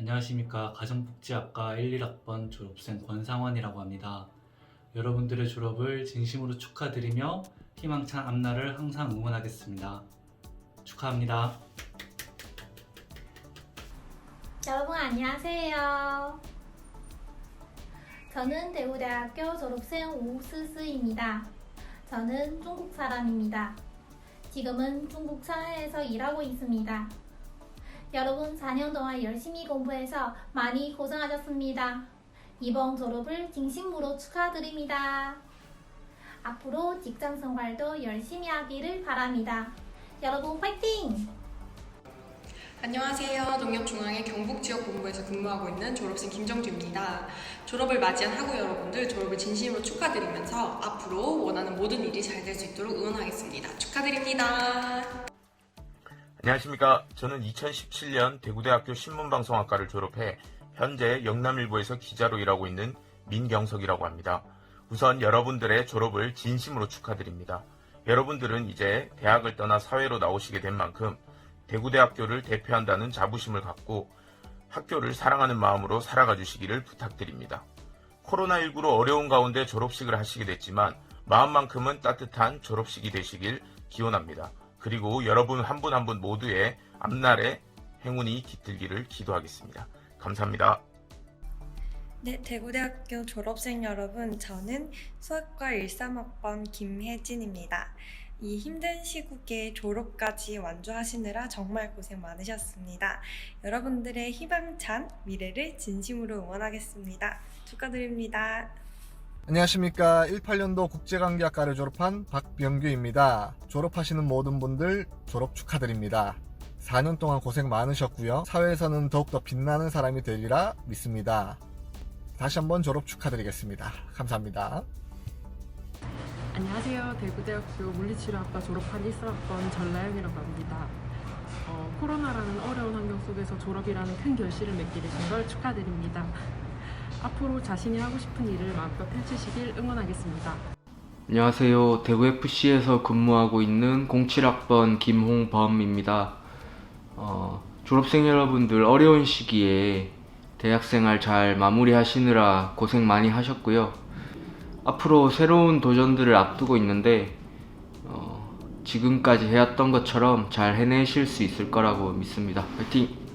안녕하십니까. 가정복지학과 1, 1학번 졸업생 권상원이라고 합니다. 여러분들의 졸업을 진심으로 축하드리며 희망찬 앞날을 항상 응원하겠습니다. 축하합니다. 여러분 안녕하세요. 저는 대구대학교 졸업생 오스스입니다. 저는 중국 사람입니다. 지금은 중국 상하이에서 일하고 있습니다. 여러분 4년 동안 열심히 공부해서 많이 고생하셨습니다. 이번 졸업을 진심으로 축하드립니다. 앞으로 직장 생활도 열심히 하기를 바랍니다. 여러분 파이팅! 안녕하세요. 농협중앙의 경북 지역 본부에서 근무하고 있는 졸업생 김정주입니다. 졸업을 맞이한 학우 여러분들 졸업을 진심으로 축하드리면서 앞으로 원하는 모든 일이 잘 될 수 있도록 응원하겠습니다. 축하드립니다. 안녕하십니까. 저는 2017년 대구대학교 신문방송학과를 졸업해 현재 영남일보에서 기자로 일하고 있는 민경석이라고 합니다. 우선 여러분들의 졸업을 진심으로 축하드립니다. 여러분들은 이제 대학을 떠나 사회로 나오시게 된 만큼 대구대학교를 대표한다는 자부심을 갖고 학교를 사랑하는 마음으로 살아가 주시기를 부탁드립니다. 코로나19로 어려운 가운데 졸업식을 하시게 됐지만 마음만큼은 따뜻한 졸업식이 되시길 기원합니다. 그리고 여러분 한 분 한 분 모두의 앞날에 행운이 깃들기를 기도하겠습니다. 감사합니다. 네, 대구대학교 졸업생 여러분, 저는 수학과 13학번 김혜진입니다. 이 힘든 시국에 졸업까지 완주하시느라 정말 고생 많으셨습니다. 여러분들의 희망찬 미래를 진심으로 응원하겠습니다. 축하드립니다. 안녕하십니까. 18년도 국제관계학과를 졸업한 박병규입니다. 졸업하시는 모든 분들 졸업 축하드립니다. 4년 동안 고생 많으셨고요. 사회에서는 더욱더 빛나는 사람이 되리라 믿습니다. 다시 한번 졸업 축하드리겠습니다. 감사합니다. 안녕하세요. 대구대학교 물리치료학과 졸업한 1사학번 전라영이라고 합니다. 어, 코로나라는 어려운 환경 속에서 졸업이라는 큰 결실을 맺게 되신 걸 축하드립니다. 앞으로 자신이 하고 싶은 일을 마음껏 펼치시길 응원하겠습니다. 안녕하세요. 대구FC에서 근무하고 있는 07학번 김홍범입니다. 어, 졸업생 여러분들 어려운 시기에 대학생활 잘 마무리하시느라 고생 많이 하셨고요. 앞으로 새로운 도전들을 앞두고 있는데 어, 지금까지 해왔던 것처럼 잘 해내실 수 있을 거라고 믿습니다. 화이팅!